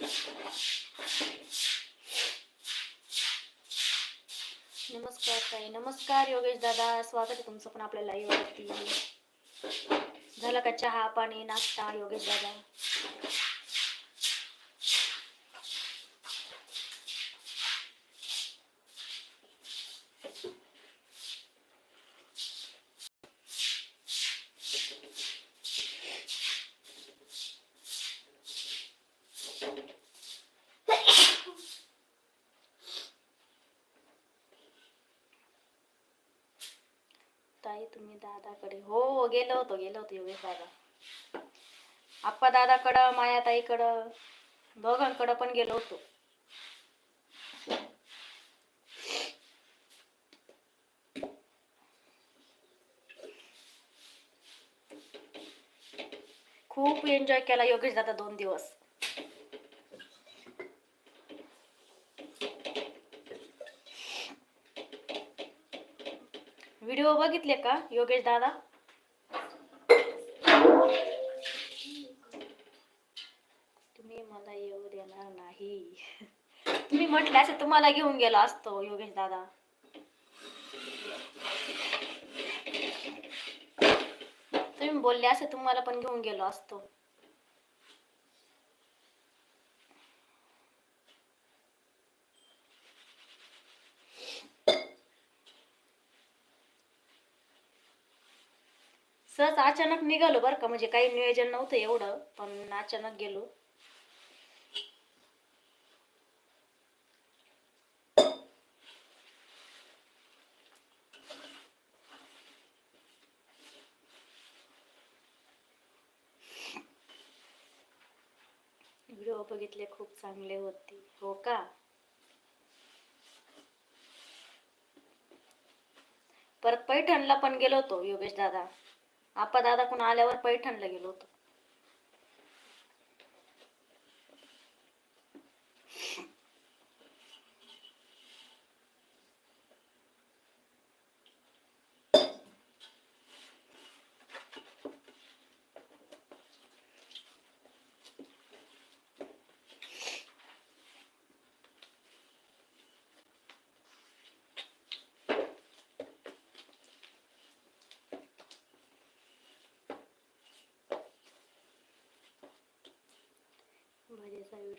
नमस्कार ताई, नमस्कार योगेश दादा, स्वागत आहे तुमचं पण आपल्या लाईव्ह वरती. झालं का चहा, पाणी, नाश्ता, योगेश दादा? ताई तुम्ही दादाकडे. हो हो गेलो होतो गेलो होतो योगेश दादा. आप्पा दादाकडं माया ताईकडं दोघांकडं पण गेलो होतो. खूप एन्जॉय केला योगेश दादा दोन दिवस. व्हिडिओ बघितले का योगेश दादा? तुम्ही मला येऊ देणार नाही. तुम्ही म्हटले असे तुम्हाला घेऊन गेलो असतो योगेश दादा. तुम्ही बोलले असे तुम्हाला पण घेऊन गेलो असतो. सहज अचानक निघालो बरं का. म्हणजे काही नियोजन नव्हतं एवढं पण अचानक गेलो. व्हिडिओ बघितले खूप चांगले होते. हो का? परत पैठणला पण गेलो होतो योगेश दादा. आपा दादा कोण आल्यावर पैठणला गेलो होतो.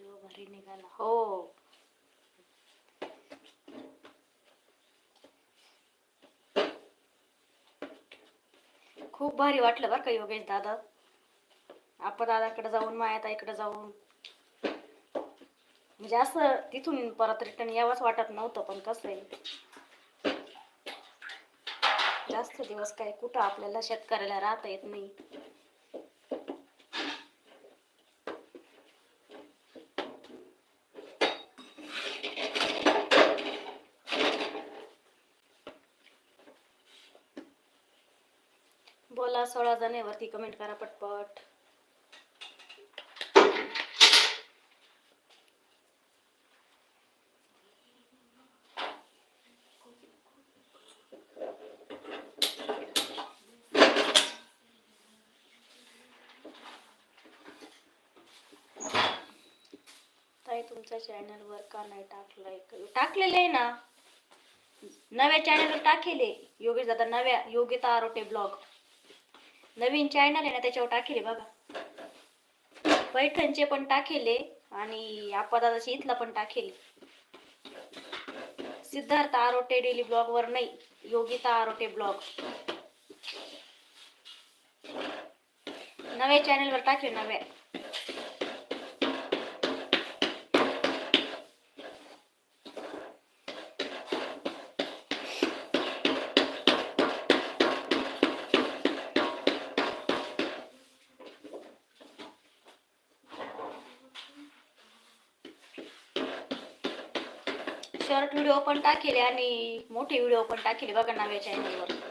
व्हिडिओ भारी निघाला. हो. खूप भारी वाटलं बरं का योगेश दादा. आपण दादाकडे जाऊन मायाता इकडे जाऊन. म्हणजे असं तिथून परत रिटर्न यावंच वाटत नव्हतं पण कसं आहे. जास्त दिवस काय कुठं आपल्याला शेतकऱ्याला राहता येत नाही. बोला सोळा जणांवरती कमेंट करा पटपट. ताई तुमच्या चॅनलवर का नाही टाकलंय? टाकलेलं आहे ना? नव्या चॅनलवर टाकेले? योगेश दादा नव्या योगिता आरोटे ब्लॉग नवीन चॅनल आहे ना त्याच्यावर टाकेले बघा. पैठणचे पण टाकेले आणि दादाचे इथला पण टाकेले. सिद्धार्थ आरोटे डेली ब्लॉग वर नाही योगिता आरोटे ब्लॉग नव्या चॅनलवर टाकेल नव्या. शॉर्ट व्हिडिओ पण टाकेले आणि मोठे व्हिडिओ पण टाकेले बघा नव्या चॅनलवर